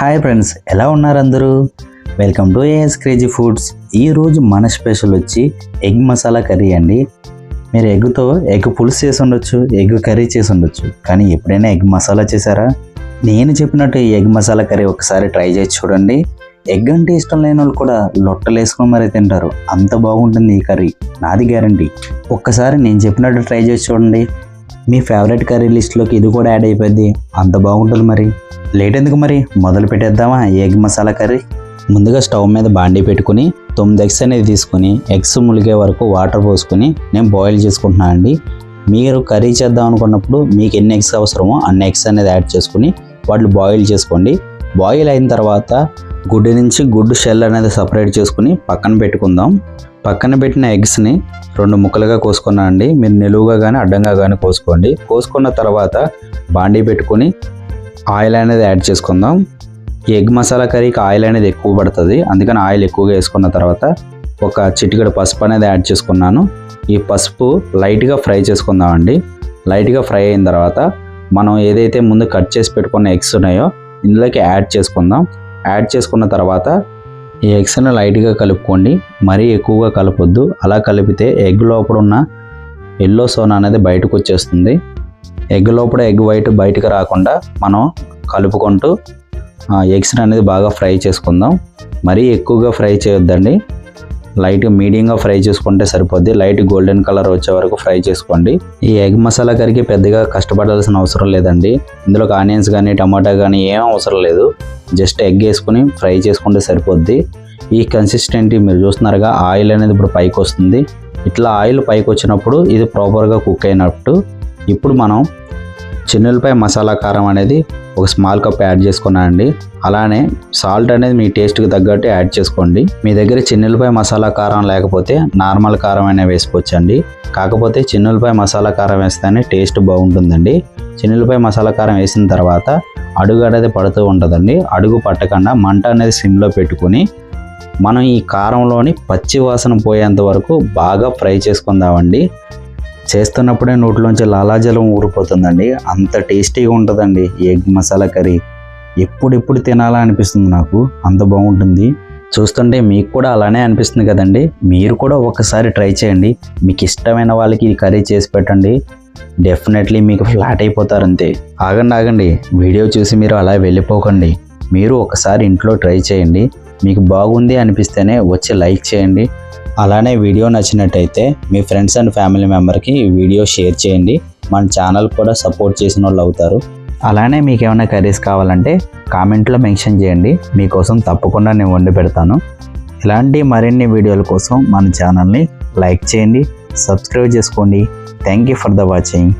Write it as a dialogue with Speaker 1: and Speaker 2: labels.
Speaker 1: Hi friends ఎలా ఉన్నారు అందరూ? Welcome to AS crazy foods ఈరోజు మన స్పెషల్ వచ్చి ఎగ్ మసాలా కర్రీ అండి. మీరు ఎగ్తో ఎగ్ పులుసు చేసి ఉండొచ్చు ఎగ్ కర్రీ చేసి ఉండొచ్చు. కానీ ఎప్పుడైనా ఎగ్ మసాలా చేశారా? నేను చెప్పినట్టు ఈ ఎగ్ మసాలా కర్రీ ఒకసారి ట్రై చేసి చూడండి. ఎగ్ అంటే ఇష్టం లేని వాళ్ళు కూడా లొట్టలు వేసుకొని మరీ తింటారు. అంత బాగుంటుంది ఈ కర్రీ. నాది గ్యారంటీ ఒక్కసారి నేను చెప్పినట్టు ట్రై చేసి చూడండి. మీ ఫేవరెట్ కర్రీ లిస్ట్లోకి ఇది కూడా యాడ్ అయిపోద్ది అంత బాగుంటుంది మరి. లేట్ ఎందుకు మరి? మొదలు పెట్టేద్దామా? ఎగ్ మసాలా కర్రీ ముందుగా స్టవ్ మీద బాండీ పెట్టుకుని తొమ్మిది ఎగ్స్ అనేది తీసుకుని ఎగ్స్ ములిగే వరకు వాటర్ పోసుకుని నేను బాయిల్ చేసుకుంటున్నాను అండి. మీరు కర్రీ చేద్దాం అనుకున్నప్పుడు మీకు ఎన్ని ఎగ్స్ అవసరమో అన్ని ఎగ్స్ అనేది యాడ్ చేసుకుని వాటిని బాయిల్ చేసుకోండి. బాయిల్ అయిన తర్వాత గుడ్డు నుంచి గుడ్డు షెల్ అనేది సపరేట్ చేసుకుని పక్కన పెట్టుకుందాం. పక్కన పెట్టిన ఎగ్స్ని రెండు ముక్కలుగా కోసుకున్నాను అండి. మీరు నిలువుగా కానీ అడ్డంగా కానీ కోసుకోండి. కోసుకున్న తర్వాత బాండీ పెట్టుకొని ఆయిల్ అనేది యాడ్ చేసుకుందాం. ఈ ఎగ్ మసాలా కర్రీకి ఆయిల్ అనేది ఎక్కువ పడుతుంది. అందుకని ఆయిల్ ఎక్కువగా వేసుకున్న తర్వాత ఒక చిటికడ పసుపు అనేది యాడ్ చేసుకున్నాను. ఈ పసుపు లైట్గా ఫ్రై చేసుకుందామండి లైట్గా ఫ్రై అయిన తర్వాత మనం ఏదైతే ముందు కట్ చేసి పెట్టుకున్న ఎగ్స్ ఉన్నాయో ఇందులోకి యాడ్ చేసుకుందాం. యాడ్ చేసుకున్న తర్వాత ఈ ఎగ్స్ను లైట్గా కలుపుకోండి. మరీ ఎక్కువగా కలపొద్దు. అలా కలిపితే ఎగ్ లోపల ఉన్న ఎల్లో సోన్ అనేది బయటకు వచ్చేస్తుంది. ఎగ్ లోపల ఎగ్ వైట్ బయటకు రాకుండా మనం కలుపుకుంటూ ఎగ్స్ని అనేది బాగా ఫ్రై చేసుకుందాం. మరీ ఎక్కువగా ఫ్రై చేయొద్దండి. లైట్గా మీడియంగా ఫ్రై చేసుకుంటే సరిపోద్ది. లైట్ గోల్డెన్ కలర్ వచ్చే వరకు ఫ్రై చేసుకోండి. ఈ ఎగ్ మసాలా కర్రీకి పెద్దగా కష్టపడాల్సిన అవసరం లేదండి. ఇందులో ఆనియన్స్ కానీ టమాటా కానీ ఏం అవసరం లేదు. జస్ట్ ఎగ్ వేసుకుని ఫ్రై చేసుకుంటే సరిపోద్ది. ఈ కన్సిస్టెంటీ మీరు చూస్తున్నారుగా ఆయిల్ అనేది ఇప్పుడు పైకి వస్తుంది. ఇట్లా ఆయిల్ పైకి వచ్చినప్పుడు ఇది ప్రాపర్గా కుక్ అయినట్టు. ఇప్పుడు మనం చిన్నులపై మసాలా కారం అనేది ఒక స్మాల్ కప్ యాడ్ చేసుకున్నానండి. అలానే సాల్ట్ అనేది మీ టేస్ట్కి తగ్గట్టు యాడ్ చేసుకోండి. మీ దగ్గర చిన్నులపై మసాలా కారం లేకపోతే నార్మల్ కారం అయినా వేసుకోవచ్చండి. కాకపోతే చిన్నులపై మసాలా కారం వేస్తేనే టేస్ట్ బాగుంటుందండి. చిన్నులపై మసాలా కారం వేసిన తర్వాత అడుగు అనేది పడుతూ ఉంటుందండి. అడుగు పట్టకుండా మంట అనేది సిమ్లో పెట్టుకుని మనం ఈ కారంలోని పచ్చి వాసన పోయేంత వరకు బాగా ఫ్రై చేసుకుందామండి. చేస్తున్నప్పుడే నోట్లోంచి లాలాజలం ఊరిపోతుందండి. అంత టేస్టీగా ఉంటుందండి ఎగ్ మసాలా కర్రీ. ఎప్పుడెప్పుడు తినాలా అనిపిస్తుంది నాకు. అంత బాగుంటుంది. చూస్తుంటే మీకు కూడా అలానే అనిపిస్తుంది కదండి. మీరు కూడా ఒకసారి ట్రై చేయండి. మీకు ఇష్టమైన వాళ్ళకి ఈ కర్రీ చేసి పెట్టండి. డెఫినెట్లీ మీకు ఫ్లాట్ అయిపోతారు అంతే ఆగండి ఆగండి. వీడియో చూసి మీరు అలా వెళ్ళిపోకండి. మీరు ఒకసారి ఇంట్లో ట్రై చేయండి. మీకు బాగుంది అనిపిస్తేనే వచ్చి లైక్ చేయండి. అలానే వీడియో నచ్చినట్టయితే మీ ఫ్రెండ్స్ అండ్ ఫ్యామిలీ మెంబర్కి ఈ వీడియో షేర్ చేయండి. మన ఛానల్ కూడా సపోర్ట్ చేసిన వాళ్ళు అవుతారు. అలానే మీకు ఏమైనా కర్రీస్ కావాలంటే కామెంట్లో మెన్షన్ చేయండి. మీకోసం తప్పకుండా నేను వండి పెడతాను. ఇలాంటి మరిన్ని వీడియోల కోసం మన ఛానల్ని లైక్ చేయండి సబ్స్క్రైబ్ చేసుకోండి. Thank you for the watching.